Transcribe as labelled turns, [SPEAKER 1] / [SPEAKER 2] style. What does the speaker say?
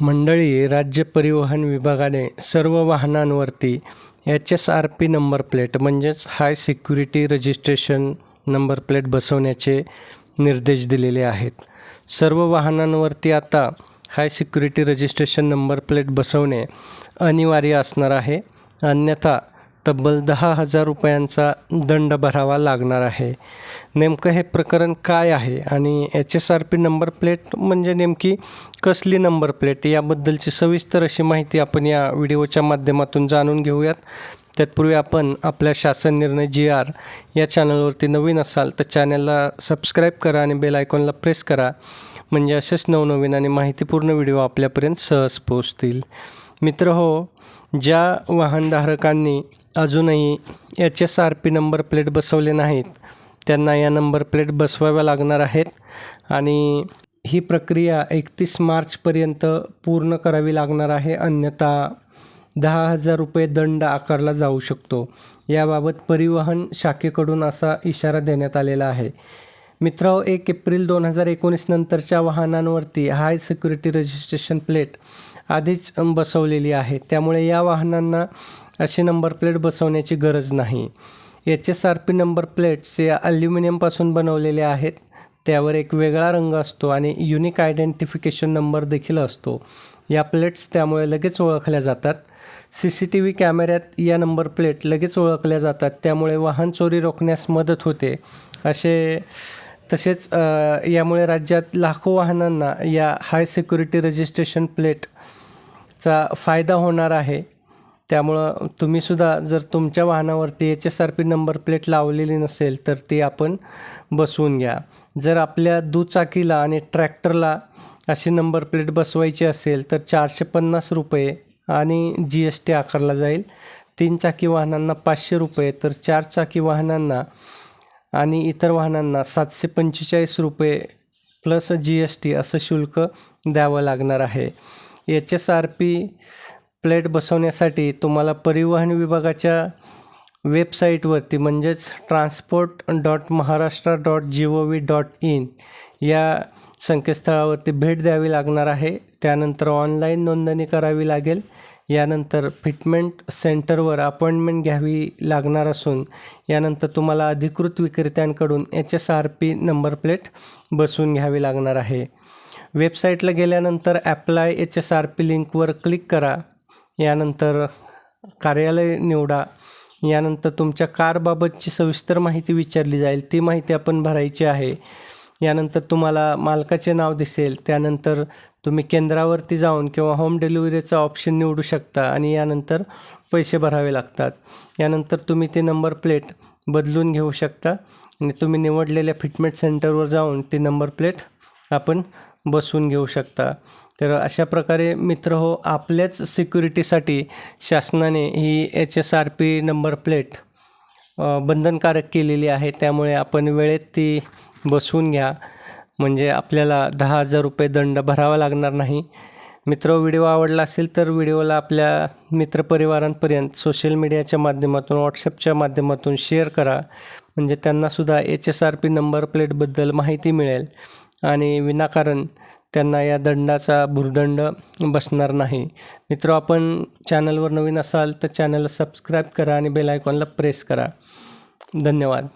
[SPEAKER 1] मंडळी राज्य परिवहन विभागाने सर्व वाहनांवरती H S R P number plate म्हणजेच high security registration number plate बसवण्याचे निर्देश दिलेले आहेत. सर्व वाहनांवरती आता high security registration number plate बसवणे अनिवार्य असणार आहे. अन्यथा तब्बल दहा हजार रुपयांचा दंड भरावा लागणार आहे. नेमकं हे प्रकरण काय आहे आणि H S R P number plate म्हणजे नेमकी कसली नंबर प्लेट याबद्दलची सविस्तर अशी माहिती आपण या व्हिडिओच्या माध्यमातून जाणून घेऊयात. तत्पूर्वी आपण आपल्या शासन निर्णय जी आर या चॅनलवरती नवीन असाल तर चॅनलला सबस्क्राईब करा आणि बेल आयकॉनला प्रेस करा. म्हणजे असेच नवनवीन आणि माहितीपूर्ण व्हिडिओ आपल्यापर्यंत सहज पोहोचतील. मित्र हो ज्या वाहनधारकांनी अजूनही H S R P number plate बसवले नाहीत. त्यांना या नंबर प्लेट बसवाव्या लागणार आहेत आणि ही प्रक्रिया एकतीस मार्चपर्यंत पूर्ण करावी लागणार आहे अन्यथा दहा हजार रुपये दंड आकारला जाऊ शकतो. याबाबत परिवहन शाखेकडून असा इशारा देण्यात आलेला आहे. मित्रांनो एक एप्रिल दोन हजार एकोणीस नंतरच्या वाहनांवरती हाय सिक्युरिटी रजिस्ट्रेशन प्लेट आधीच बसवलेली आहे. त्यामुळे या वाहनांना अशी नंबर प्लेट बसवण्याची गरज नाही. H S R P number plates या ॲल्युमिनियमपासून बनवलेले आहेत. त्यावर एक वेगळा रंग असतो आणि युनिक आयडेंटिफिकेशन नंबर देखील असतो. या प्लेट्स त्यामुळे लगेच ओळखल्या जातात. सी सी टी व्ही कॅमेऱ्यात या नंबर प्लेट लगेच ओळखल्या जातात. त्यामुळे वाहन चोरी रोखण्यास मदत होते. असे तसेच यामुळे राज्यात लाखो वाहनांना या हाय सिक्युरिटी रजिस्ट्रेशन प्लेटचा फायदा होणार आहे. त्यामुळं तुम्हीसुद्धा जर तुमच्या वाहनावरती H S R P number plate लावलेली नसेल तर ती आपण बसवून घ्या. जर आपल्या दुचाकीला आणि ट्रॅक्टरला अशी नंबर प्लेट बसवायची असेल तर चारशे पन्नास रुपये आणि जी एस टी आकारला जाईल. तीन चाकी वाहनांना पाचशे रुपये तर चार चाकी वाहनांना आणि इतर वाहनांना सातशे पंचेचाळीस रुपये प्लस जी एस टी असं शुल्क द्यावं लागणार आहे. H S R P plate बसवण्यासाठी तुम्हाला परिवहन विभागाच्या वेबसाईटवरती म्हणजेच transport dot Maharashtra dot G O V dot in या संकेतस्थळावरती भेट द्यावी लागणार आहे. त्यानंतर ऑनलाईन नोंदणी करावी लागेल. यानंतर फिटमेंट सेंटरवर अपॉइंटमेंट घ्यावी लागणार असून यानंतर तुम्हाला अधिकृत विक्रेत्यांकडून H S R P number plate बसवून घ्यावी लागणार आहे. वेबसाईटला गेल्यानंतर apply H S R P लिंकवर क्लिक करा. यानंतर कार्यालय निवडा. यानंतर तुमच्या कारबाबतची सविस्तर माहिती विचारली जाईल. ती माहिती आपण भरायची आहे. यानंतर तुम्हाला मालकाचे नाव दिसेल. त्यानंतर तुम्ही केंद्रावरती जाऊन किंवा होम डिलिव्हरीचा ऑप्शन निवडू शकता आणि यानंतर पैसे भरावे लागतात. यानंतर तुम्ही ते नंबर प्लेट बदलून घेऊ शकता आणि तुम्ही निवडलेल्या फिटमेंट सेंटरवर जाऊन ती नंबर प्लेट आपण बसवून घेऊ शकता. तर अशा प्रकारे मित्र हो आपल्याच सिक्युरिटीसाठी शासनाने ही H S R P number plate बंधनकारक केलेली आहे. त्यामुळे आपण वेळेत ती बसवून घ्या. म्हणजे आपल्याला दहा हजार रुपये दंड भरावा लागणार नाही. मित्र हो, व्हिडिओ आवडला असेल तर व्हिडिओला आपल्या मित्रपरिवारांपर्यंत सोशल मीडियाच्या माध्यमातून व्हॉट्सअपच्या माध्यमातून शेअर करा. म्हणजे त्यांनासुद्धा H S R P number प्लेटबद्दल माहिती मिळेल. आणि विनाकारण त्यांना या दंडाचा भुर्दंड बसणार नाही. मित्र आपण चॅनलवर नवीन असाल तर चॅनलला सबस्क्राईब करा आणि बेल आयकॉनला प्रेस करा. धन्यवाद.